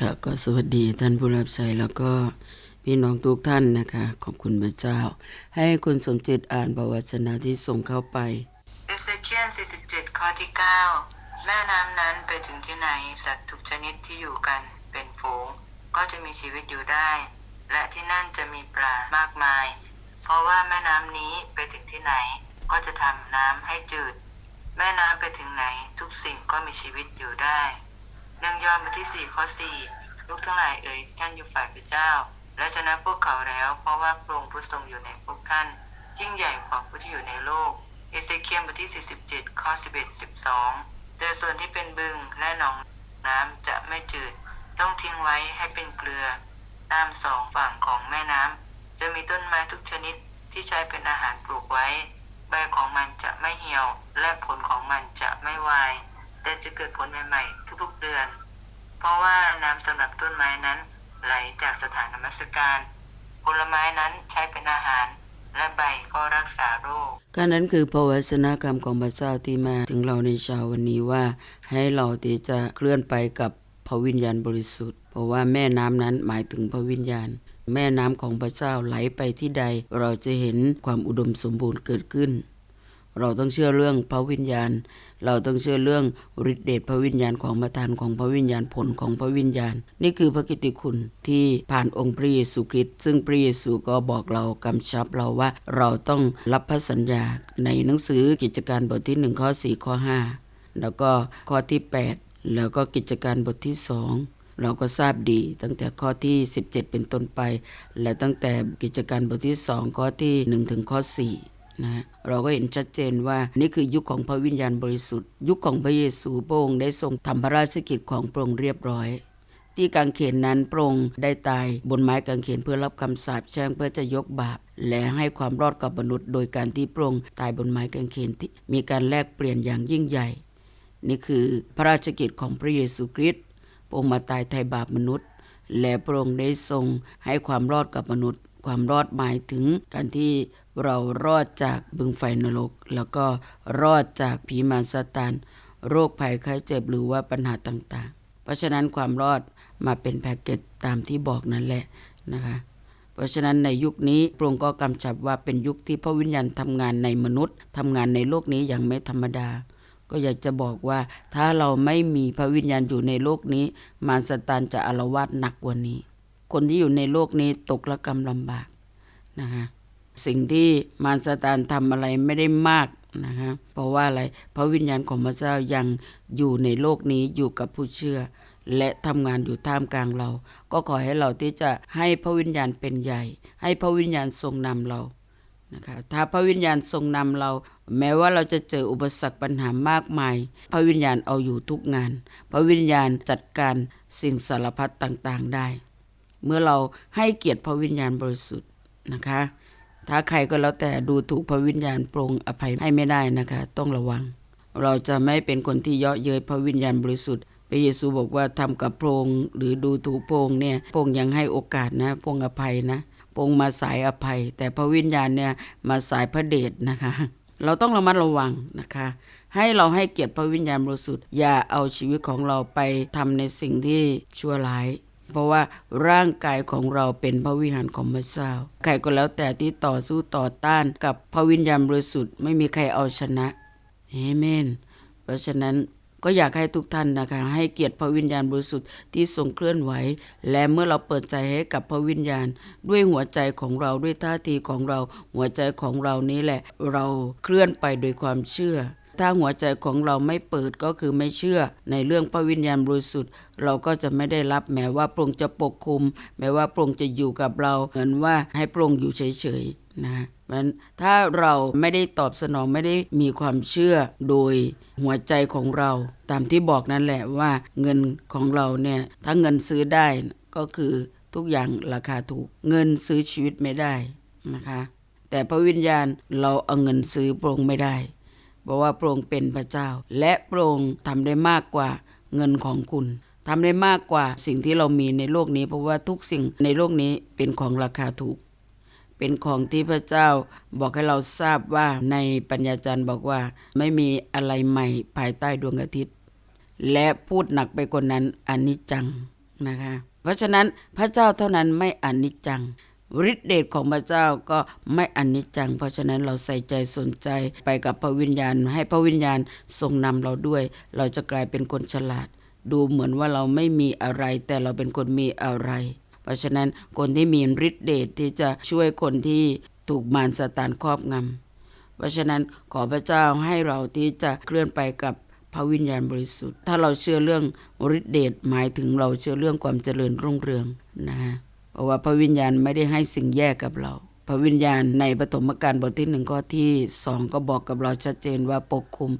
ค่ะก็สวัสดีท่านผู้รับใช้แล้วก็พี่น้องทุกท่านนะคะ ขอบคุณพระเจ้า ให้คุณสมจิตอ่านประวัติศาสนาที่ส่งเข้าไปเอเซเคียล47 ข้อที่ 9 แม่น้ำนั้นไปถึงที่ไหน สัตว์ทุกชนิดที่อยู่กันเป็นฝูง ก็จะมีชีวิตอยู่ได้ และที่นั่นจะมีปลามากมาย เพราะว่าแม่น้ำนี้ไปถึงที่ไหน ก็จะทำน้ำให้จืด แม่น้ำไปถึงไหน ทุกสิ่งก็มีชีวิตอยู่ได้ เรื่องย่อมาที่4ข้อ4ลูกทั้งหลายเอ๋ยท่านอยู่ฝ่ายพระเจ้า และชนะพวกเขาแล้ว เพราะว่าพระองค์ผู้ทรงอยู่ในพวกท่านยิ่งใหญ่กว่าผู้ที่อยู่ในโลก เอเซเคียลบทที่ 47 ข้อ 11 12 แต่ส่วนที่เป็นบึงและหนองน้ำจะไม่จืด ต้องทิ้งไว้ให้เป็นเกลือ ตามสองฝั่งของแม่น้ำจะมีต้นไม้ทุกชนิดที่ใช้เป็นอาหารปลูกไว้ ใบของมันจะไม่เหี่ยว และผลของมันจะไม่วาย แต่จะเกิดผลใหม่ๆทุกๆเดือน เพราะว่าน้ำสำหรับต้นไม้นั้น ไหลจากสถานนมัสการผลไม้นั้นใช้เป็นอาหาร และใบก็รักษาโรคการนั้นคือพระวจนะกรรมของพระเจ้าที่มาถึงเราในเช้าวันนี้ว่า ให้เราที่จะเคลื่อนไปกับพระวิญญาณบริสุทธิ์ เพราะว่าแม่น้ำนั้นหมายถึงพระวิญญาณ แม่น้ำของพระเจ้าไหลไปที่ใด เราจะเห็นความอุดมสมบูรณ์เกิดขึ้น เราต้องเชื่อเรื่องพระวิญญาณ เราต้องเชื่อเรื่องฤทธิเดชพระวิญญาณของประทานของพระวิญญาณผลของพระวิญญาณ นี่คือพระกิตติคุณที่ผ่านองค์พระเยซูคริสต์ซึ่งพระเยซูก็บอกเรากำชับเราว่าเราต้องรับพระสัญญาในหนังสือกิจการบทที่1ข้อ4ข้อ5 แล้วก็ข้อที่ 8 แล้วก็กิจการบทที่ 2เราก็ทราบดีตั้งแต่ข้อที่ 17 เป็นต้นไป และตั้งแต่กิจการบทที่ 2 ข้อที่ 1 ถึงข้อ 4 นะเราก็เห็นชัดเจนว่านี่คือยุคของพระวิญญาณบริสุทธิ์ ยุคของพระเยซูพระองค์ได้ทรงทำพระราชกิจของพระองค์เรียบร้อย ที่กางเขนนั้นพระองค์ได้ตายบนไม้กางเขนเพื่อรับคำสาปแช่งเพื่อจะยกบาป และให้ความรอดกับมนุษย์ โดยการที่พระองค์ตายบนไม้กางเขนที่มีการแลกเปลี่ยนอย่างยิ่งใหญ่ นี่คือพระราชกิจของพระเยซูคริสต์พระองค์มาตายไถ่บาปมนุษย์ และพระองค์ได้ทรงให้ความรอดกับมนุษย์ ความรอดหมายถึงการที่เรารอดจากบึงไฟนรก แล้วก็รอดจากผีมารซาตานโรคภัยไข้เจ็บหรือว่าปัญหาต่างๆ เพราะฉะนั้นความรอดมาเป็นแพ็กเกจตามที่บอกนั่นแหละนะคะเพราะฉะนั้นในยุคนี้พระองค์ก็กำชับว่าเป็นยุคที่พระวิญญาณทำงานในมนุษย์ทำงานในโลกนี้อย่างไม่ธรรมดา ก็อยากจะบอกว่าถ้าเราไม่มีพระวิญญาณอยู่ในโลกนี้ มารสตานจะอารวาสหนักกว่านี้ คนที่อยู่ในโลกนี้ตกละกรรมลำบากนะคะสิ่งที่มารสตานทำอะไรไม่ได้มากนะคะเพราะว่าอะไรพระวิญญาณของพระเจ้ายังอยู่ในโลกนี้อยู่กับผู้เชื่อ และทำงานอยู่ท่ามกลางเรา ก็ขอให้เราที่จะให้พระวิญญาณเป็นใหญ่ ให้พระวิญญาณทรงนำเรานะคะถ้าพระวิญญาณทรงนำเรา แม้ว่าเราจะเจออุปสรรคปัญหามากมาย พระวิญญาณเอาอยู่ทุกงาน พระวิญญาณจัดการสิ่งสารพัดต่างๆได้ เมื่อเราให้เกียรติพระวิญญาณบริสุทธิ์นะคะ ถ้าใครก็แล้วแต่ดูถูกพระวิญญาณโปรงอภัยให้ไม่ได้นะคะ ต้องระวัง เราจะไม่เป็นคนที่เยาะเย้ยพระวิญญาณบริสุทธิ์พระเยซูบอกว่าทำกับพระองค์หรือดูถูกพระองค์เนี่ยพระองค์ยังให้โอกาสนะพระองค์อภัยนะพระองค์มาสายอภัย แต่พระวิญญาณเนี่ยมาสายพระเดชนะคะ เราต้องระมัดระวังนะคะ ให้เราให้เกียรติพระวิญญาณบริสุทธิ์อย่าเอาชีวิตของเราไปทำในสิ่งที่ชั่วร้าย เพราะว่าร่างกายของเราเป็นพระวิหารของพระเจ้า ใครก็แล้วแต่ที่ต่อสู้ต่อต้านกับพระวิญญาณบริสุทธิ์ไม่มีใครเอาชนะเอเมน เพราะฉะนั้นก็อยากให้ทุกท่านนะคะให้เกียรติพระวิญญาณบริสุทธิ์ที่ทรงเคลื่อนไหว และเมื่อเราเปิดใจให้กับพระวิญญาณ ด้วยหัวใจของเราด้วยท่าทีของเรา หัวใจของเรานี้แหละ เราเคลื่อนไปโดยความเชื่อ ถ้าหัวใจของเราไม่เปิดก็คือไม่เชื่อ ในเรื่องพระวิญญาณบริสุทธิ์ เราก็จะไม่ได้รับแม้ว่าพระองค์จะปกคุม แม้ว่าพระองค์จะอยู่กับเรา เหมือนว่าให้พระองค์อยู่เฉยๆนะมันถ้าเราไม่ได้ตอบสนองไม่ได้มีความเชื่อโดยหัวใจของเรา ตามที่บอกนั่นแหละว่าเงินของเราเนี่ยถ้าเงินซื้อได้ก็คือทุกอย่างราคาถูก เงินซื้อชีวิตไม่ได้นะคะ แต่พระวิญญาณเราเอาเงินซื้อพระองค์ไม่ได้ เพราะว่าพระองค์เป็นพระเจ้า และพระองค์ทำได้มากกว่าเงินของคุณทำได้มากกว่าสิ่งที่เรามีในโลกนี้ เพราะว่าทุกสิ่งในโลกนี้เป็นของราคาถูก เป็นของที่พระเจ้าบอกให้เราทราบว่าในปัญญาจารย์บอกว่าไม่มีอะไรใหม่ภายใต้ดวงอาทิตย์ และพูดหนักไปกว่านั้นอนิจจังนะคะ เพราะฉะนั้นพระเจ้าเท่านั้นไม่อนิจจัง ฤทธิเดชของพระเจ้าก็ไม่อนิจจัง เพราะฉะนั้นเราใส่ใจสนใจไปกับพระวิญญาณ ให้พระวิญญาณทรงนำเราด้วย เราจะกลายเป็นคนฉลาด ดูเหมือนว่าเราไม่มีอะไร แต่เราเป็นคนมีอะไร เพราะฉะนั้นคนที่มีฤทธิเดชที่จะช่วยคนที่ถูกมารซาตานครอบงำเพราะฉะนั้นขอพระเจ้าให้เราที่จะเคลื่อนไปกับพระวิญญาณบริสุทธิ์ ถ้าเราเชื่อเรื่องฤทธิเดชหมายถึงเราเชื่อเรื่องความเจริญรุ่งเรืองนะฮะ เพราะว่าพระวิญญาณไม่ได้ให้สิ่งแย่กับเรา พระวิญญาณในปฐมกาลบทที่หนึ่งข้อที่สองก็บอกกับเราชัดเจนว่าปกคุม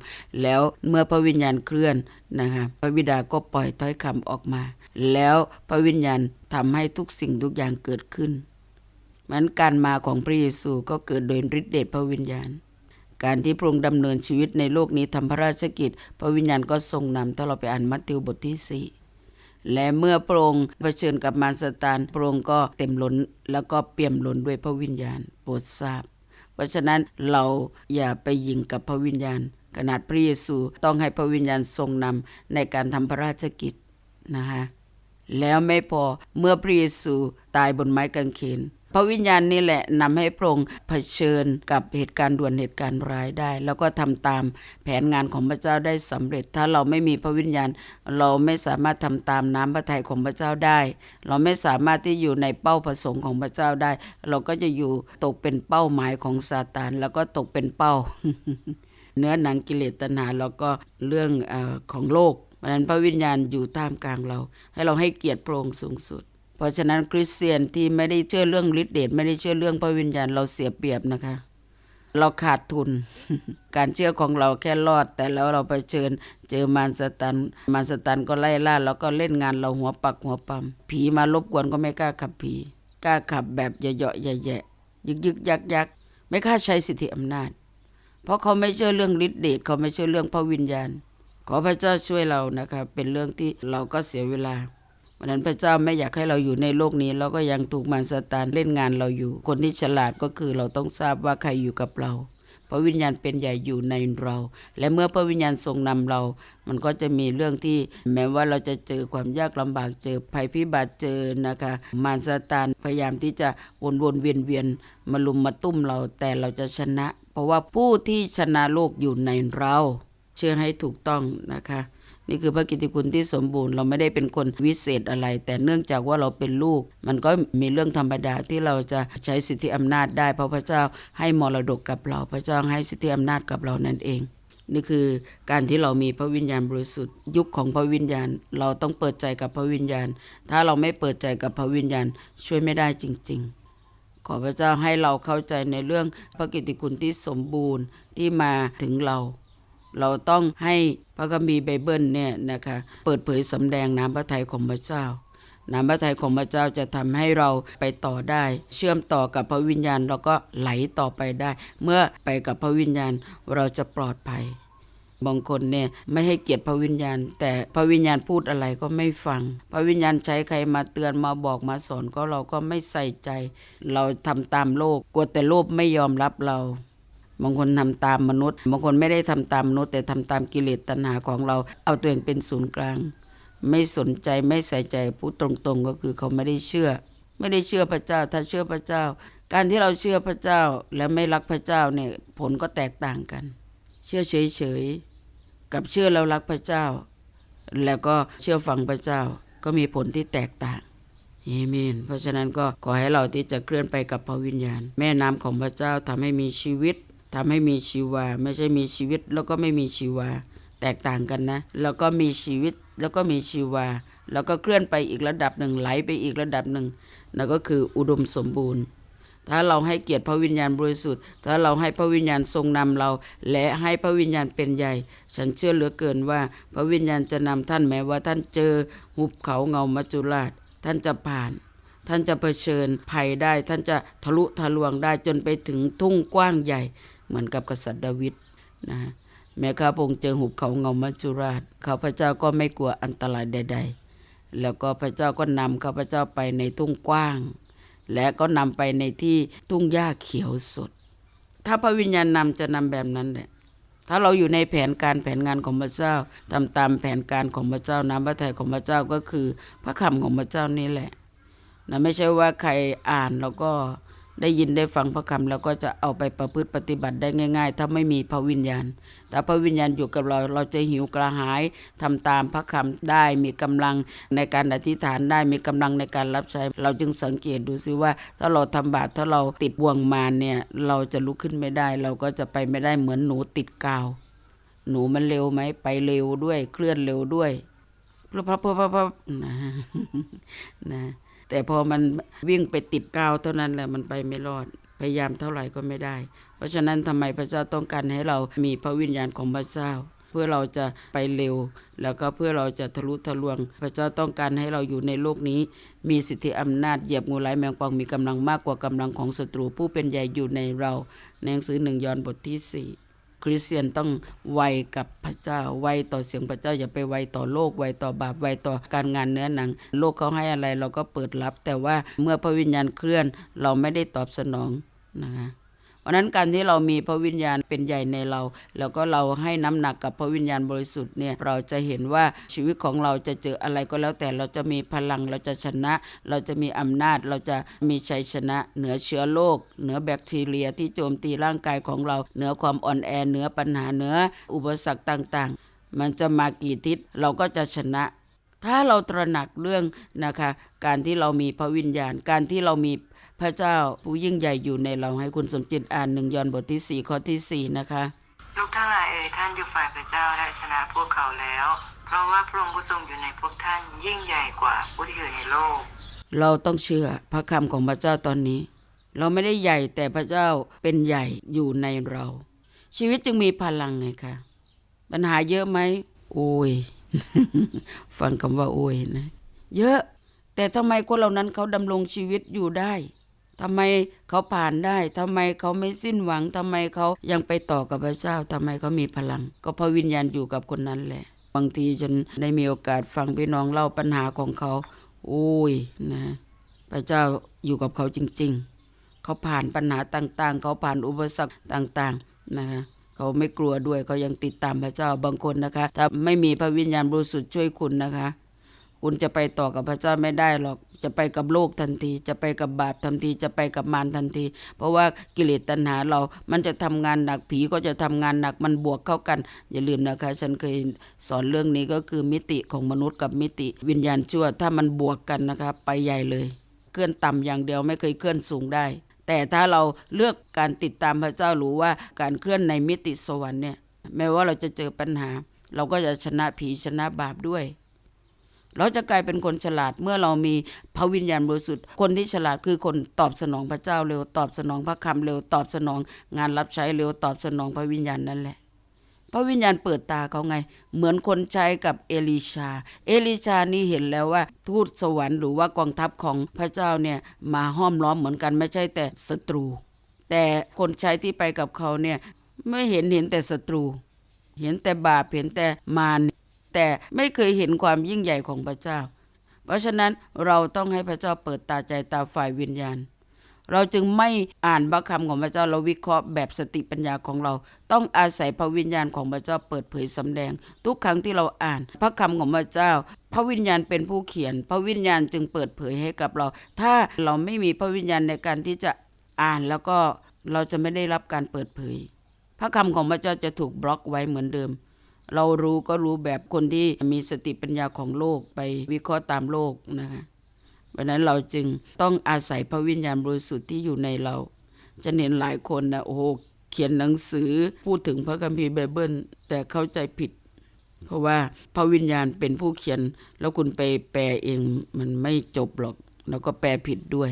แล้วเมื่อพระวิญญาณเคลื่อนนะคะพระบิดาก็ปล่อยถ้อยคำออกมา แล้วพระวิญญาณทำให้ทุกสิ่งทุกอย่างเกิดขึ้นมันการมาของพระเยซูก็เกิดโดยฤทธิเดชพระวิญญาณ การที่พระองค์ดำเนินชีวิตในโลกนี้ทำพระราชกิจ พระวิญญาณก็ทรงนำถ้าเราไปอ่านมัทธิวบทที่สี่ และเมื่อพระองค์เผชิญกับมารซาตานพระองค์ก็เต็มล้นแล้วก็เปี่ยมล้นด้วยพระวิญญาณโปรดทราบ เพราะฉะนั้นเราอย่าไปยิงกับพระวิญญาณ ขนาดพระเยซูต้องให้พระวิญญาณทรงนำในการทำพระราชกิจนะคะแล้วไม่พอเมื่อพระเยซูตายบนไม้กางเขน พระวิญญาณนี่แหละนำให้พระองค์เผชิญกับเหตุการณ์ด่วนเหตุการณ์ร้ายได้ แล้วก็ทำตามแผนงานของพระเจ้าได้สำเร็จ ถ้าเราไม่มีพระวิญญาณ เราไม่สามารถทำตามน้ำพระทัยของพระเจ้าได้ เราไม่สามารถที่อยู่ในเป้าประสงค์ของพระเจ้าได้ เราก็จะอยู่ตกเป็นเป้าหมายของซาตานแล้วก็ตกเป็นเป้า เนื้อหนังกิเลสตัณหาแล้วก็เรื่องอของโลกเพราะฉะนั้นพระวิญญาณอยู่ท่ามกลางเรา ให้เราให้เกียรติพระองค์สูงสุด เพราะฉะนั้นคริสเตียนที่ไม่ได้เชื่อเรื่องฤทธิเดชไม่ได้เชื่อเรื่องพระวิญญาณเราเสียเปรียบนะคะ เราขาดทุน การเชื่อของเราแค่รอด แต่แล้วเราไปเชิญ เจอมารสตันมารสตันก็ไล่ล่าแล้วก็เล่นงานเราหัวปักหัวปั๊มผีมารบกวนก็ไม่กล้าขับผีกล้าขับแบบเหยาะๆแย่ๆยึกยึกยักยักไม่กล้าใช้สิทธิอำนาจ เพราะเขาไม่เชื่อเรื่องฤทธิเดชเขาไม่เชื่อเรื่องพระวิญญาณ ขอพระเจ้าช่วยเรานะครับเป็นเรื่องที่เราก็เสียเวลา วันนั้นพระเจ้าไม่อยากให้เราอยู่ในโลกนี้ เราก็ยังถูกมารซาตานเล่นงานเราอยู่ คนที่ฉลาดก็คือเราต้องทราบว่าใครอยู่กับเราพระวิญญาณเป็นใหญ่อยู่ในเรา และเมื่อพระวิญญาณทรงนำเรา มันก็จะมีเรื่องที่แม้ว่าเราจะเจอความยากลำบากเจอภัยพิบัติเจอนะคะ มารซาตานพยายามที่จะวนวนเวียนเวียนมาลุมมาตุ้มเราแต่เราจะชนะ เพราะว่าผู้ที่ชนะโลกอยู่ในเรา เชื่อให้ถูกต้องนะคะ นี่คือพระกิตติคุณที่สมบูรณ์ เราไม่ได้เป็นคนวิเศษอะไร แต่เนื่องจากว่าเราเป็นลูก มันก็มีเรื่องธรรมดาที่เราจะใช้สิทธิอำนาจได้ เพราะพระเจ้าให้มรดกกับเรา พระเจ้าให้สิทธิอำนาจกับเรานั่นเองนี่คือการที่เรามีพระวิญญาณบริสุทธิ์ ยุคของพระวิญญาณ เราต้องเปิดใจกับพระวิญญาณ ถ้าเราไม่เปิดใจกับพระวิญญาณช่วยไม่ได้จริง ๆ ขอพระเจ้าให้เราเข้าใจในเรื่องพระกิตติคุณที่สมบูรณ์ที่มาถึงเรา เราต้องให้พระคัมภีร์ไบเบิลเนี่ยนะคะเปิดเผยสำแดงน้ำพระทัยของพระเจ้าน้ำพระทัยของพระเจ้าจะทำให้เราไปต่อได้ เชื่อมต่อกับพระวิญญาณเราก็ไหลต่อไปได้ เมื่อไปกับพระวิญญาณเราจะปลอดภัยบางคนเนี่ยไม่ให้เกียรติพระวิญญาณ แต่พระวิญญาณพูดอะไรก็ไม่ฟัง พระวิญญาณใช้ใครมาเตือนมาบอกมาสอนก็เราก็ไม่ใส่ใจ เราทำตามโลกกลัวแต่โลกไม่ยอมรับเรา บางคนทำตามมนุษย์ บางคนไม่ได้ทำตามมนุษย์ แต่ทำตามกิเลสตัณหาของเรา เอาตัวเองเป็นศูนย์กลาง ไม่สนใจไม่ใส่ใจพูดตรงๆ ก็คือเขาไม่ได้เชื่อ ไม่ได้เชื่อพระเจ้า ถ้าเชื่อพระเจ้า การที่เราเชื่อพระเจ้าและไม่รักพระเจ้าเนี่ยผลก็แตกต่างกัน เชื่อเฉยๆกับเชื่อแล้วรักพระเจ้า แล้วก็เชื่อฟังพระเจ้าก็มีผลที่แตกต่างเอเมน เพราะฉะนั้นก็ขอให้เราที่จะเคลื่อนไปกับพระวิญญาณ แม่น้ำของพระเจ้าทำให้มีชีวิต ทำให้มีชีวา ไม่ใช่มีชีวิตแล้วก็ไม่มีชีวา แตกต่างกันนะ แล้วก็มีชีวิตแล้วก็มีชีวา แล้วก็เคลื่อนไปอีกระดับหนึ่งไหลไปอีกระดับหนึ่งนั่นก็คืออุดมสมบูรณ์ ถ้าเราให้เกียรติพระวิญญาณบริสุทธิ์ ถ้าเราให้พระวิญญาณทรงนำเรา และให้พระวิญญาณเป็นใหญ่ ฉันเชื่อเหลือเกินว่า พระวิญญาณจะนำท่านแม้ว่าท่านเจอหุบเขาเงามัจจุราช ท่านจะผ่านท่านจะเผชิญภัยได้ ท่านจะทะลุทะลวงได้จนไปถึงทุ่งกว้างใหญ่ เหมือนกับกษัตริย์ดาวิดนะแม้ข้าพงเจอหุบเขาเงามัจจุราชข้าพเจ้าก็ไม่กลัวอันตรายใด ๆ แล้วก็พระเจ้าก็นำข้าพเจ้าไปในทุ่งกว้าง และก็นำไปในที่ทุ่งหญ้าเขียวสด ถ้าพระวิญญาณนำจะนำแบบนั้นแหละถ้าเราอยู่ในแผนการแผนงานของพระเจ้าทำตามแผนการของพระเจ้าน้ำพระทัยของพระเจ้าก็คือ พระคำของพระเจ้านี่แหละนะไม่ใช่ว่าใครอ่านแล้วก็ ได้ยินได้ฟังพระคำแล้วก็จะเอาไปประพฤติปฏิบัติได้ง่าย ๆ ถ้าไม่มีพระวิญญาณถ้าพระวิญญาณอยู่กับเราเราจะหิวกระหายทำตามพระคำได้มีกำลังในการอธิษฐานได้มีกำลังในการรับใช้ เราจึงสังเกตดูซิว่า ถ้าเราทำบาปถ้าเราติดบ่วงมารเนี่ยเราจะลุกขึ้นไม่ได้ เราก็จะไปไม่ได้เหมือนหนูติดกาว หนูมันเร็วไหมไปเร็วด้วยเคลื่อนเร็วด้วยพระเพระพระเพระนะนะ แต่พอมันวิ่งไปติดกาวเท่านั้นแหละมันไปไม่รอด พยายามเท่าไหร่ก็ไม่ได้ เพราะฉะนั้นทำไมพระเจ้าต้องการให้เรามีพระวิญญาณของพระเจ้า เพื่อเราจะไปเร็ว แล้วก็เพื่อเราจะทะลุทะลวง พระเจ้าต้องการให้เราอยู่ในโลกนี้ มีสิทธิอำนาจเหยียบงูไหลาแมงป่องมีกำลังมากกว่ากำลังของศัตรูผู้เป็นใหญ่อยู่ในเราในหนังสือหนึ่งยอห์นบทที่สี่ คริสเตียนต้องไวกับพระเจ้าไวต่อเสียงพระเจ้าอย่าไปไวต่อโลกไวต่อบาปไวต่อการงานเนื้อหนัง โลกเขาให้อะไรเราก็เปิดรับ แต่ว่าเมื่อพระวิญญาณเคลื่อนเราไม่ได้ตอบสนองนะคะ เพราะนั้นการที่เรามีพระวิญญาณเป็นใหญ่ในเรา แล้วก็เราให้น้ำหนักกับพระวิญญาณบริสุทธิ์เนี่ยเราจะเห็นว่าชีวิตของเราจะเจออะไรก็แล้วแต่เราจะมีพลังเราจะชนะ เราจะมีอำนาจเราจะมีชัยชนะ เหนือเชื้อโรคเหนือแบคทีเรียที่โจมตีร่างกายของเรา เหนือความอ่อนแอเหนือปัญหาเหนืออุปสรรคต่างๆ มันจะมากี่ทิศเราก็จะชนะถ้าเราตระหนักเรื่องนะคะ การที่เรามีพระวิญญาณ การที่เรามี พระเจ้าผู้ยิ่งใหญ่อยู่ในเราให้คุณสมจิตอ่านหนึ่งยอห์นบทที่สี่ข้อที่สี่นะคะลูกทั้งหลายเอ่ยท่านอยู่ฝ่ายพระเจ้าและชนะพวกเขาแล้ว เพราะว่าพระองค์ผู้ทรงอยู่ในพวกท่านยิ่งใหญ่กว่าผู้ที่อยู่ในโลก เราต้องเชื่อพระคำของพระเจ้าตอนนี้ เราไม่ได้ใหญ่แต่พระเจ้าเป็นใหญ่อยู่ในเรา ชีวิตจึงมีพลังไงคะปัญหาเยอะไหมโอ้ยฟังคำว่าโอ้ยนะ เยอะ แต่ทำไมคนเหล่านั้นเขาดำรงชีวิตอยู่ได้ ทำไมเขาผ่านได้ทำไมเขาไม่สิ้นหวังทำไมเขายังไปต่อกับพระเจ้าทำไมเขามีพลัง ก็เพราะวิญญาณอยู่กับคนนั้นแหละ บางทีฉันได้มีโอกาสฟังพี่น้องเล่าปัญหาของเขา โอ้ยนะพระเจ้าอยู่กับเขาจริง ๆ เขาผ่านปัญหาต่างๆ เขาผ่านอุปสรรคต่างๆนะคะเขาไม่กลัวด้วยเขายังติดตามพระเจ้าบางคนนะคะถ้าไม่มีพระวิญญาณบริสุทธิ์ช่วยคุณนะคะ คุณจะไปต่อกับพระเจ้าไม่ได้หรอก จะไปกับโลกทันที จะไปกับบาปทันที จะไปกับมารทันที เพราะว่ากิเลสตัณหาเรา มันจะทำงานหนักผีก็จะทำงานหนักมันบวกเข้ากัน อย่าลืมนะคะ ฉันเคยสอนเรื่องนี้ก็คือมิติของมนุษย์กับมิติ วิญญาณชั่ว ถ้ามันบวกกันนะคะไปใหญ่เลย เคลื่อนต่ำอย่างเดียวไม่เคยเคลื่อนสูงได้ แต่ถ้าเราเลือกการติดตามพระเจ้าหรือว่าการเคลื่อนในมิติสวรรค์เนี่ยแม้ว่าเราจะเจอปัญหา เราก็จะชนะผีชนะบาปด้วย เราจะกลายเป็นคนฉลาดเมื่อเรามีพระวิญญาณบริสุทธิ์ คนที่ฉลาดคือคนตอบสนองพระเจ้าเร็วตอบสนองพระคำเร็วตอบสนอง งานรับใช้เร็วตอบสนองพระวิญญาณนั่นแหละพระวิญญาณเปิดตาเขาไง เหมือนคนใช้กับเอลิชา เอลิชานี่เห็นแล้วว่า ทูตสวรรค์หรือว่ากองทัพของพระเจ้าเนี่ยมาห้อมล้อมเหมือนกันไม่ใช่แต่ศัตรู แต่คนใช้ที่ไปกับเขาเนี่ยไม่เห็นเห็นแต่ศัตรู เห็นแต่บาปเห็นแต่มาร แต่ไม่เคยเห็นความยิ่งใหญ่ของพระเจ้า เพราะฉะนั้นเราต้องให้พระเจ้าเปิดตาใจตาฝ่ายวิญญาณ เราจึงไม่อ่านพระคำของพระเจ้าเราวิเคราะห์แบบสติปัญญาของเรา ต้องอาศัยพระวิญญาณของพระเจ้าเปิดเผยสำแดง ทุกครั้งที่เราอ่าน พระคำของพระเจ้า พระวิญญาณเป็นผู้เขียน พระวิญญาณจึงเปิดเผยให้กับเรา ถ้าเราไม่มีพระวิญญาณในการที่จะอ่านแล้วก็เราจะไม่ได้รับการเปิดเผย พระคำของพระเจ้าจะถูกบล็อกไว้เหมือนเดิม เรารู้ก็รู้แบบคนที่มีสติปัญญาของโลกไปวิเคราะห์ตามโลกนะคะเพราะนั้นเราจึงต้องอาศัยพระวิญญาณบริสุทธิ์ที่อยู่ในเรา จะเห็นหลายคนนะโอ้โหเขียนหนังสือพูดถึงพระคัมภีร์ไบเบิล แต่เข้าใจผิด เพราะว่าพระวิญญาณเป็นผู้เขียน แล้วคุณไปแปลเองมันไม่จบหรอก แล้วก็แปลผิดด้วย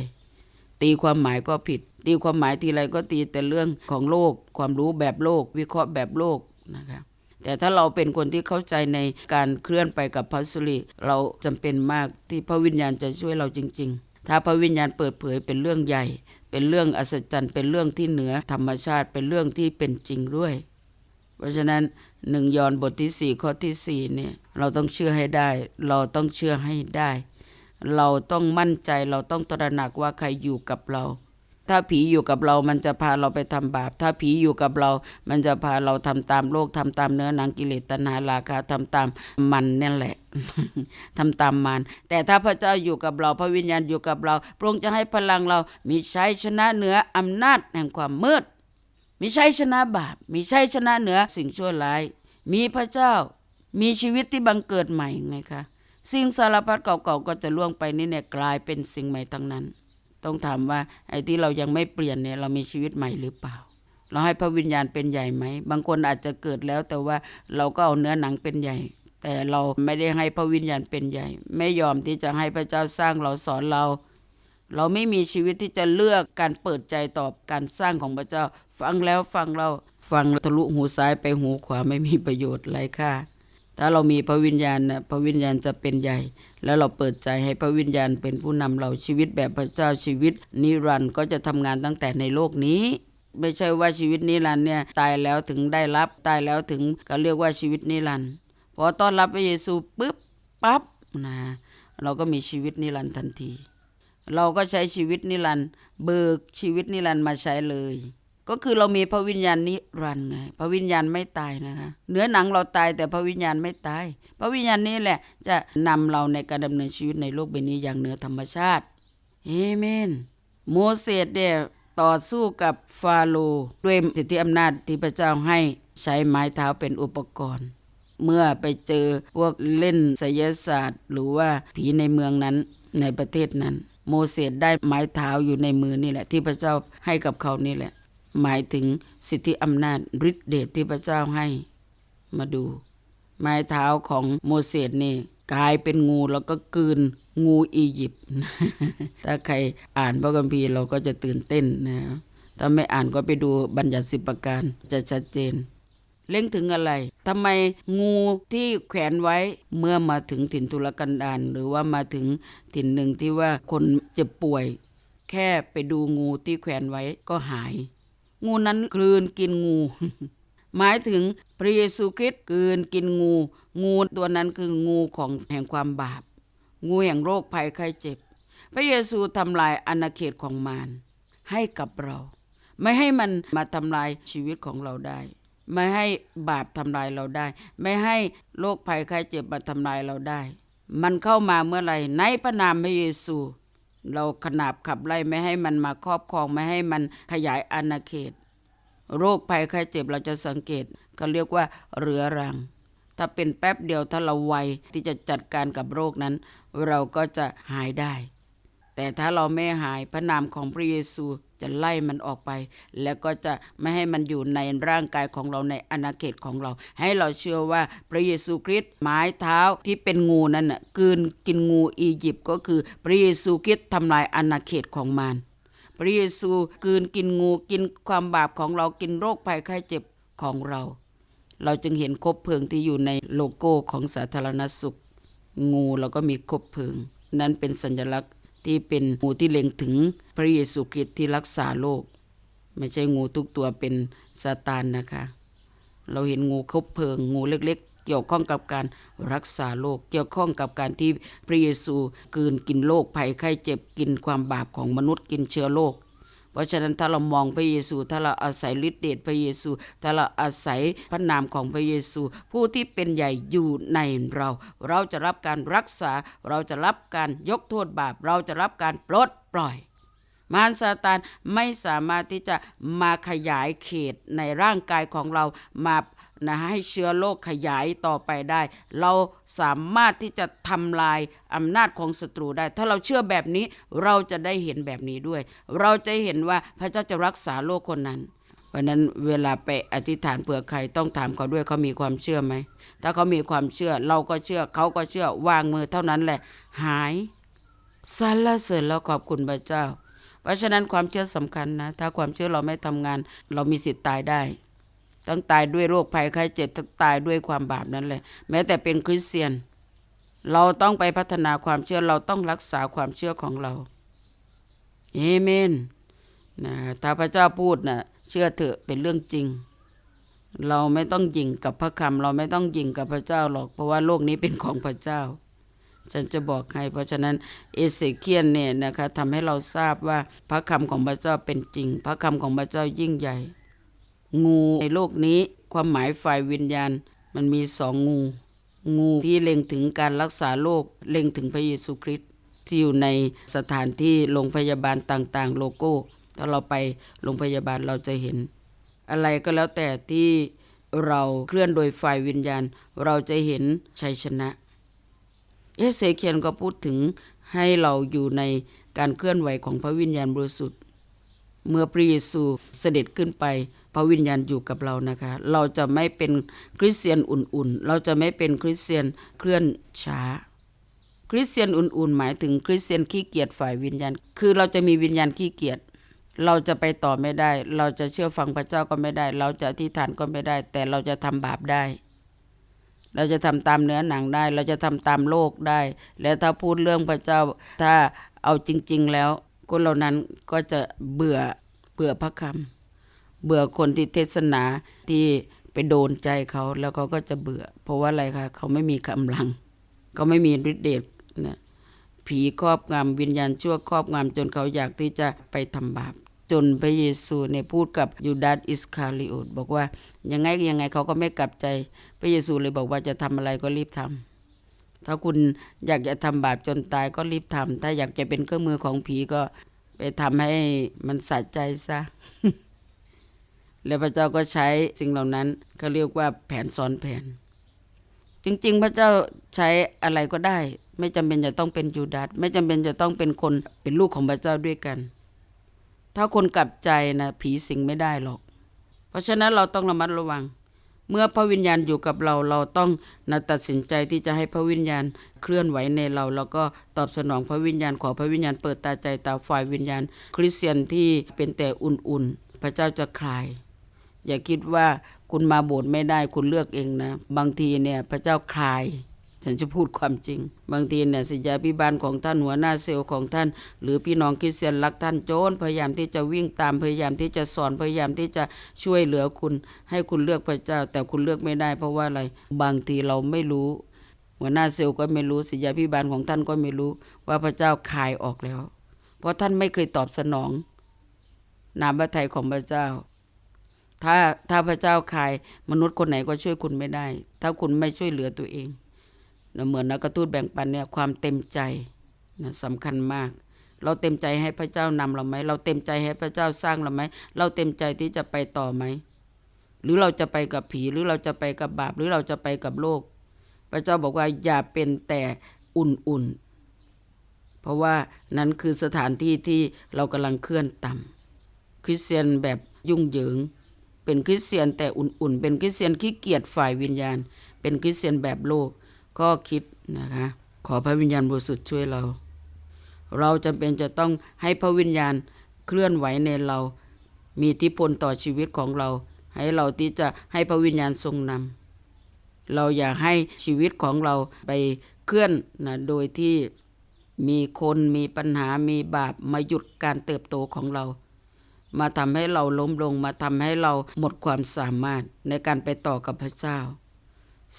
ตีความหมายก็ผิด ตีความหมายทีไรก็ตีแต่เรื่องของโลก ความรู้แบบโลก วิเคราะห์แบบโลกนะคะ แต่ถ้าเราเป็นคนที่เข้าใจในการเคลื่อนไปกับพระสิริเราจำเป็นมากที่พระวิญญาณจะช่วยเราจริง ๆ ถ้าพระวิญญาณเปิดเผยเป็นเรื่องใหญ่ เป็นเรื่องอัศจรรย์เป็นเรื่องที่เหนือธรรมชาติเป็นเรื่องที่เป็นจริงด้วย เพราะฉะนั้นหนึ่งยอห์นบทที่สี่ข้อที่สี่เนี่ยเราต้องเชื่อให้ได้ เราต้องเชื่อให้ได้ เราต้องมั่นใจเราต้องตระหนักว่าใครอยู่กับเรา ถ้าผีอยู่กับเรามันจะพาเราไปทำบาป ถ้าผีอยู่กับเรา มันจะพาเราทำตามโลกทำตามเนื้อหนังกิเลสตัณหาราคะทำตามมันนั่นแหละทำตามมัน แต่ถ้าพระเจ้าอยู่กับเรา พระวิญญาณอยู่กับเรา พระองค์จะให้พลังเรา มีชัยชนะเหนืออำนาจแห่งความมืด มีชัยชนะบาป มีชัยชนะเหนือสิ่งชั่วร้าย มีพระเจ้า มีชีวิตที่บังเกิดใหม่ไงคะ สิ่งสารพัดเก่าๆก็จะล่วงไปนี่เนี่ยกลายเป็นสิ่งใหม่ทั้งนั้น ต้องถามว่าไอ้ที่เรายังไม่เปลี่ยนเนี่ยเรามีชีวิตใหม่หรือเปล่า เราให้พระวิญญาณเป็นใหญ่ไหม บางคนอาจจะเกิดแล้วแต่ว่าเราก็เอาเนื้อหนังเป็นใหญ่ แต่เราไม่ได้ให้พระวิญญาณเป็นใหญ่ ไม่ยอมที่จะให้พระเจ้าสร้างเราสอนเรา เราไม่มีชีวิตที่จะเลือกการเปิดใจต่อการสร้างของพระเจ้า ฟังแล้วฟังเราฟังทะลุหูซ้ายไปหูขวาไม่มีประโยชน์ไรค่า ถ้าเรามีพระวิญญาณนะพระวิญญาณจะเป็นใหญ่ แล้วเราเปิดใจให้พระวิญญาณเป็นผู้นำเราชีวิตแบบพระเจ้าชีวิต นิรันดร์ก็จะทำงานตั้งแต่ในโลกนี้ไม่ใช่ว่าชีวิตนิรันดร์เนี่ยตายแล้วถึงได้รับตายแล้วถึงก็เรียกว่าชีวิตนิรันดร์พอต้อนรับพระเยซูปุ๊บปั๊บนะเราก็มีชีวิตนิรันดร์ทันที เราก็ใช้ชีวิตนิรันดร์เบิกชีวิตนิรันดร์มาใช้เลย ก็คือเรามีพระวิญญาณนิรันดร์ไงพระวิญญาณไม่ตายนะคะเนื้อหนังเราตายแต่พระวิญญาณไม่ตาย พระวิญญาณนี้แหละ จะนำเราในการดำเนินชีวิตในโลกใบนี้อย่างเหนือธรรมชาติเอเมน โมเสสเนี่ยต่อสู้กับฟาโรห์ด้วยสิทธิอำนาจที่พระเจ้าให้ใช้ไม้เท้าเป็นอุปกรณ์ เมื่อไปเจอพวกเล่นไสยศาสตร์ หรือว่าผีในเมืองนั้นในประเทศนั้น โมเสสได้ไม้เท้าอยู่ในมือนี่แหละ ที่พระเจ้าให้กับเขานี่แหละ หมายถึงสิทธิอำนาจฤทธิเดชที่พระเจ้าให้มาดู ไม้เท้าของโมเสสนี่กลายเป็นงูแล้วก็กืนงูอียิปต์ถ้าใครอ่านพระคัมภีร์เราก็จะตื่นเต้นนะถ้าไม่อ่านก็ไปดูบัญญัติสิบประการจะชัดเจน เล่งถึงอะไรทำไมงูที่แขวนไว้เมื่อมาถึงถิ่นทุรกันดารหรือว่ามาถึงถิ่นหนึ่งที่ว่าคนเจ็บป่วย แค่ไปดูงูที่แขวนไว้ก็หาย งูนั้นกลืนกินงู หมายถึงพระเยซูคริสต์กลืนกินงู งูตัวนั้นคืองูของแห่งความบาป งูแห่งโรคภัยไข้เจ็บ พระเยซูทำลายอาณาเขตของมารให้กับเรา ไม่ให้มันมาทำลายชีวิตของเราได้ ไม่ให้บาปทำลายเราได้ ไม่ให้โรคภัยไข้เจ็บมาทำลายเราได้ มันเข้ามาเมื่อไหร่ในพระนามพระเยซู เราขนาบขับไล่ไม่ให้มันมาครอบครองไม่ให้มันขยายอาณาเขต โรคภัยไข้เจ็บเราจะสังเกตก็เรียกว่าเรื้อรัง ถ้าเป็นแป๊บเดียวถ้าเราไวที่จะจัดการกับโรคนั้น เราก็จะหายได้ แต่ถ้าเราไม่หายพระนามของพระเยซูจะไล่มันออกไป แล้วก็จะไม่ให้มันอยู่ในร่างกายของเราในอาณาเขตของเรา ให้เราเชื่อว่าพระเยซูคริสต์ไม้เท้าที่เป็นงูนั่นน่ะกืนกินงูอียิปต์ก็คือพระเยซูคริสต์ทำลายอาณาเขตของมัน พระเยซูกืนกินงูกินความบาปของเรากินโรคภัยไข้เจ็บของเรา เราจึงเห็นคบเพลิงที่อยู่ในโลโก้ของสาธารณสุข งูเราก็มีคบเพลิง นั้นเป็นสัญลักษณ์ ที่เป็นงูที่เล็งถึงพระเยซูคริสต์ที่รักษาโลก ไม่ใช่งูทุกตัวเป็นซาตานนะคะ เราเห็นงูคบเพลิงงูเล็กๆ เกี่ยวข้องกับการรักษาโรคเกี่ยวข้องกับการที่พระเยซูกืนกินโรคภัยไข้เจ็บกินความบาปของมนุษย์กินเชื้อโรค เพราะฉะนั้นถ้าเรามองพระเยซู ถ้าเราอาศัยฤทธิเดชพระเยซู ถ้าเราอาศัยพระนามของพระเยซู ผู้ที่เป็นใหญ่อยู่ในเรา เราจะรับการรักษา เราจะรับการยกโทษบาป เราจะรับการปลดปล่อย มารซาตานไม่สามารถที่จะมาขยายเขตในร่างกายของเรามา นะให้เชื้อโรคขยายต่อไปได้ เราสามารถที่จะทำลายอำนาจของศัตรูได้ ถ้าเราเชื่อแบบนี้เราจะได้เห็นแบบนี้ด้วย เราจะเห็นว่าพระเจ้าจะรักษาโรคคนนั้นเพราะนั้นเวลาไปอธิษฐานเผื่อใครต้องถามเขาด้วยเขามีความเชื่อไหม ถ้าเขามีความเชื่อเราก็เชื่อเขาก็เชื่อวางมือเท่านั้นแหละ หายสรรเสริญแล้วขอบคุณพระเจ้า เพราะฉะนั้นความเชื่อสำคัญนะ ถ้าความเชื่อเราไม่ทำงาน เรามีสิทธิ์ตายได้ ต้องตายด้วยโรคภัยไข้เจ็บต้องตายด้วยความบาปนั่นแหละแม้แต่เป็นคริสเตียน เราต้องไปพัฒนาความเชื่อเราต้องรักษาความเชื่อของเราเอเมนนะถ้าพระเจ้าพูดนะเชื่อเถอะเป็นเรื่องจริง เราไม่ต้องยิงกับพระคำเราไม่ต้องยิงกับพระเจ้าหรอก เพราะว่าโลกนี้เป็นของพระเจ้า ฉันจะบอกให้ เพราะฉะนั้นเอเสเคียนเนี่ยนะคะทำให้เราทราบว่าพระคำของพระเจ้าเป็นจริง พระคำของพระเจ้ายิ่งใหญ่ งูในโลกนี้ความหมายฝ่ายวิญญาณ มันมีสองงู งูที่เล็งถึงการรักษาโรคเล็งถึงพระเยซูคริสต์ที่อยู่ในสถานที่โรงพยาบาลต่างๆ โลโก้ ถ้าเราไปโรงพยาบาลเราจะเห็น อะไรก็แล้วแต่ที่เราเคลื่อนโดยฝ่ายวิญญาณ เราจะเห็นชัยชนะ เอเสเคียนก็พูดถึงให้เราอยู่ในการเคลื่อนไหวของพระวิญญาณบริสุทธิ์ เมื่อพระเยซูเสด็จขึ้นไป พระวิญญาณอยู่กับเรานะคะ เราจะไม่เป็นคริสเตียนอุ่นๆ เราจะไม่เป็นคริสเตียนเคลื่อนช้า คริสเตียนอุ่นๆ หมายถึงคริสเตียนขี้เกียจฝ่ายวิญญาณ คือเราจะมีวิญญาณขี้เกียจ เราจะไปต่อไม่ได้ เราจะเชื่อฟังพระเจ้าก็ไม่ได้ เราจะอธิษฐานก็ไม่ได้ แต่เราจะทำบาปได้ เราจะทำตามเนื้อหนังได้ เราจะทำตามโลกได้ แล้วถ้าพูดเรื่องพระเจ้า ถ้าเอาจริง ๆ แล้วคนเหล่านั้นก็จะเบื่อเบื่อพระคำ เบื่อคนที่เทศนาที่ไปโดนใจเขาแล้วเขาก็จะเบื่อ เพราะว่าอะไรคะเขาไม่มีกำลัง เขาไม่มีฤทธิ์เดชนะผีครอบงำวิญญาณชั่วครอบงำจนเขาอยากที่จะไปทำบาปจนพระเยซูเนี่ยพูดกับยูดาสอิสคาริโอตบอกว่ายังไงยังไงเขาก็ไม่กลับใจ พระเยซูเลยบอกว่าจะทำอะไรก็รีบทำถ้าคุณอยากจะทำบาปจนตายก็รีบทำถ้าอยากจะเป็นเครื่องมือของผีก็ไปทำให้มันสะใจซะ แล้วพระเจ้าก็ใช้สิ่งเหล่านั้นเขาเรียกว่าแผนซ้อนแผน จริง ๆ พระเจ้าใช้อะไรก็ได้ ไม่จำเป็นจะต้องเป็นยูดาสไม่จำเป็นจะต้องเป็นคนเป็นลูกของพระเจ้าด้วยกัน ถ้าคนกลับใจนะผีสิงไม่ได้หรอก เพราะฉะนั้นเราต้องระมัดระวัง เมื่อพระวิญญาณอยู่กับเราเราต้องนะตัดสินใจที่จะให้พระวิญญาณเคลื่อนไหวในเรา แล้วก็ตอบสนองพระวิญญาณขอพระวิญญาณเปิดตาใจตาฝ่ายวิญญาณ คริสเตียนที่เป็นแต่อุ่นๆ พระเจ้าจะคลาย อย่าคิดว่าคุณมาโบสถ์ไม่ได้คุณเลือกเองนะ บางทีเนี่ยพระเจ้าคลาย ฉันจะพูดความจริง บางทีเนี่ยสิทธาพิบาลของท่านหัวหน้าเซลล์ของท่าน หรือพี่น้องคริสเตียนรักท่านโจนพยายามที่จะวิ่งตามพยายามที่จะสอนพยายามที่จะช่วยเหลือคุณ ให้คุณเลือกพระเจ้า แต่คุณเลือกไม่ได้ เพราะว่าอะไร บางทีเราไม่รู้ หัวหน้าเซลล์ก็ไม่รู้สิทธาพิบาลของท่านก็ไม่รู้ ว่าพระเจ้าคายออกแล้ว เพราะท่านไม่เคยตอบสนอง นามพระทัยของพระเจ้า ถ้าถ้าพระเจ้าคายมนุษย์คนไหนก็ช่วยคุณไม่ได้ ถ้าคุณไม่ช่วยเหลือตัวเองนะเหมือนนักกระตูดแบ่งปันเนี่ยความเต็มใจนะสำคัญมาก เราเต็มใจให้พระเจ้านำเราไหมเราเต็มใจให้พระเจ้าสร้างเราไหมเราเต็มใจที่จะไปต่อไหมหรือเราจะไปกับผีหรือเราจะไปกับบาปหรือเราจะไปกับโลก พระเจ้าบอกว่าอย่าเป็นแต่อุ่นๆเพราะว่านั้นคือสถานที่ที่เรากำลังเคลื่อนต่ำคริสเตียนแบบยุ่งเหยิง เป็นคริสเตียนแต่อุ่นๆ เป็นคริสเตียนขี้เกียจฝ่ายวิญญาณ เป็นคริสเตียนแบบโลก ก็คิดนะคะ ขอพระวิญญาณบริสุทธิ์ช่วยเรา เราจำเป็นจะต้องให้พระวิญญาณเคลื่อนไหวในเรา มีอิทธิพลต่อชีวิตของเรา ให้เราที่จะให้พระวิญญาณทรงนำเราอย่าให้ชีวิตของเราไปเคลื่อนนะโดยที่มีคนมีปัญหามีบาปมาหยุดการเติบโตของเรา มาทำให้เราล้มลง มาทำให้เราหมดความสามารถในการไปต่อกับพระเจ้า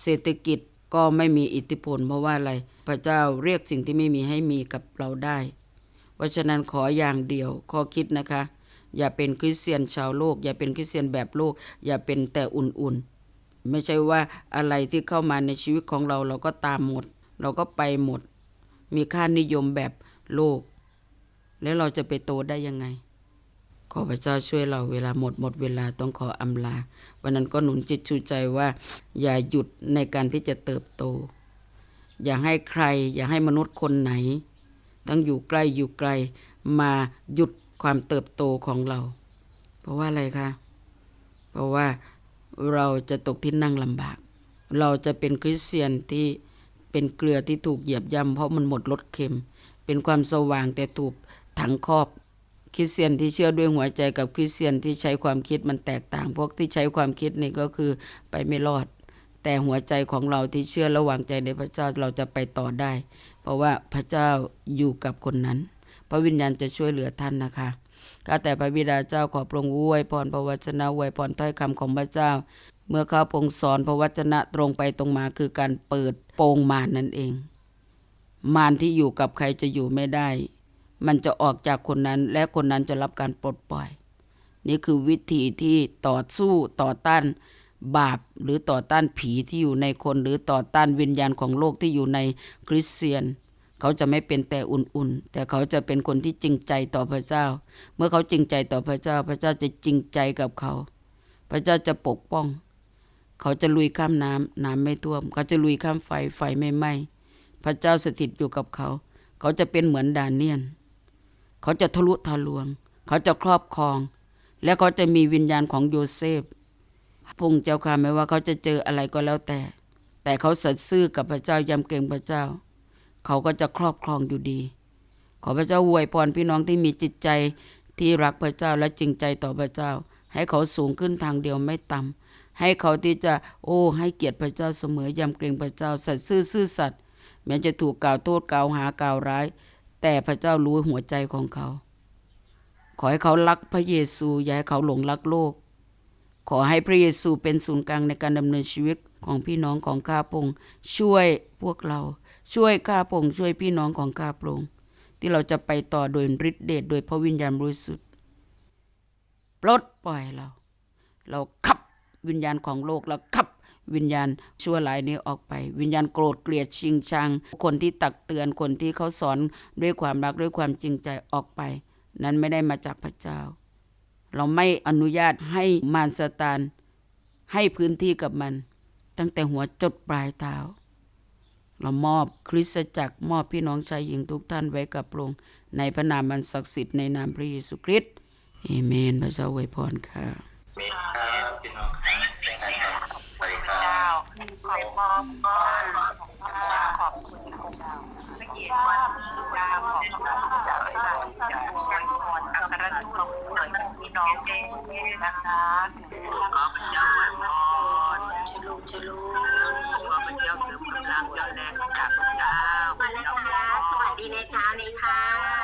เศรษฐกิจก็ไม่มีอิทธิพลเพราะว่าอะไร พระเจ้าเรียกสิ่งที่ไม่มีให้มีกับเราได้ เพราะฉะนั้นขออย่างเดียวข้อคิดนะคะ อย่าเป็นคริสเตียนชาวโลก อย่าเป็นคริสเตียนแบบโลก อย่าเป็นแต่อุ่นๆ ไม่ใช่ว่าอะไรที่เข้ามาในชีวิตของเราเราก็ตามหมด เราก็ไปหมด มีค่านิยมแบบโลก แล้วเราจะไปโตได้ยังไง ขอพระเจ้าช่วยเราเวลาหมดหมดเวลาต้องขออำลา วันนั้นก็หนุนจิตชูใจว่า อย่าหยุดในการที่จะเติบโต อย่าให้ใคร อย่าให้มนุษย์คนไหนทั้งอยู่ใกล้อยู่ไกลมาหยุดความเติบโตของเรา เพราะว่าอะไรคะ เพราะว่าเราจะตกที่นั่งลำบาก เราจะเป็นคริสเตียนที่เป็นเกลือที่ถูกเหยียบย่ำเพราะมันหมดรสเค็ม เป็นความสว่างแต่ถูกถังครอบ คริสเตียนที่เชื่อด้วยหัวใจกับคริสเตียนที่ใช้ความคิดมันแตกต่าง พวกที่ใช้ความคิดนี่ก็คือไปไม่รอด แต่หัวใจของเราที่เชื่อและวางใจในพระเจ้าเราจะไปต่อได้ เพราะว่าพระเจ้าอยู่กับคนนั้น พระวิญญาณจะช่วยเหลือท่านนะคะข้าแต่พระบิดาเจ้าขอพระองค์อวยพรพระวจนะอวยพรถ้อยคำของพระเจ้า เมื่อข้าพงสอนพระวจนะตรงไปตรงมาคือการเปิดโปงมารนั่นเอง มารที่อยู่กับใครจะอยู่ไม่ได้ มันจะออกจากคนนั้นและคนนั้นจะรับการปลดปล่อย นี่คือวิธีที่ต่อสู้ต่อต้านบาปหรือต่อต้านผีที่อยู่ในคน หรือต่อต้านวิญญาณของโลกที่อยู่ในคริสเตียน เขาจะไม่เป็นแต่อุ่นๆ แต่เขาจะเป็นคนที่จริงใจต่อพระเจ้า เมื่อเขาจริงใจต่อพระเจ้า พระเจ้าจะจริงใจกับเขา พระเจ้าจะปกป้อง เขาจะลุยข้ามน้ำน้ำไม่ท่วม เขาจะลุยข้ามไฟไฟไม่ไหม้พระเจ้าสถิตอยู่กับเขา เขาจะเป็นเหมือนดานเนียน เขาจะทะลุทะลวง เขาจะครอบครอง และเขาจะมีวิญญาณของโยเซฟพงเจ้าค่ะไม่ว่าเขาจะเจออะไรก็แล้วแต่ แต่เขาสัตย์ซื่อกับพระเจ้ายำเกรงพระเจ้า เขาก็จะครอบครองอยู่ดี ขอพระเจ้าอวยพรพี่น้องที่มีจิตใจที่รักพระเจ้าและจริงใจต่อพระเจ้า ให้เขาสูงขึ้นทางเดียวไม่ต่ำให้เขาที่จะโอ้ให้เกียรติพระเจ้าเสมอยำเกรงพระเจ้า สัตย์ซื่อซื่อสัตย์แม้จะถูกกล่าวโทษกล่าวหากล่าวร้าย แต่พระเจ้ารู้หัวใจของเขา ขอให้เขารักพระเยซูอย่าให้เขาหลงรักโลก ขอให้พระเยซูเป็นศูนย์กลางในการดำเนินชีวิตของพี่น้องของข้าพงช่วยพวกเรา ช่วยข้าพงช่วยพี่น้องของข้าพงที่เราจะไปต่อโดยฤทธิเดชโดยพระวิญญาณบริสุทธิ์ปลดปล่อยเรา เราขับวิญญาณของโลกเราขับ วิญญาณชั่วร้ายนี้ออกไป วิญญาณโกรธเกลียดชิงชัง คนที่ตักเตือนคนที่เขาสอนด้วยความรักด้วยความจริงใจออกไป นั้นไม่ได้มาจากพระเจ้า เราไม่อนุญาตให้มารซาตานให้พื้นที่กับมัน ตั้งแต่หัวจดปลายเท้าเรามอบคริสตจักรมอบพี่น้องชายหญิงทุกท่านไว้กับพระองค์ในพระนามอันศักดิ์สิทธิ์ในนามพระเยซูคริสต์เอเมนพระเจ้าอวยพรค่ะ ขอบคุณขอบคุณองค์ดาวพระเยซูดาวของพที่จะให้เราจะอวยพรอัครทูตเหนือพี่น้องเองนะคะขอพระเจ้าอวยพรชลูชลูขอพระเจ้าเติมกำลังยอดแรงจากพระเาวสวัสดีในเช้านี้ค่ะ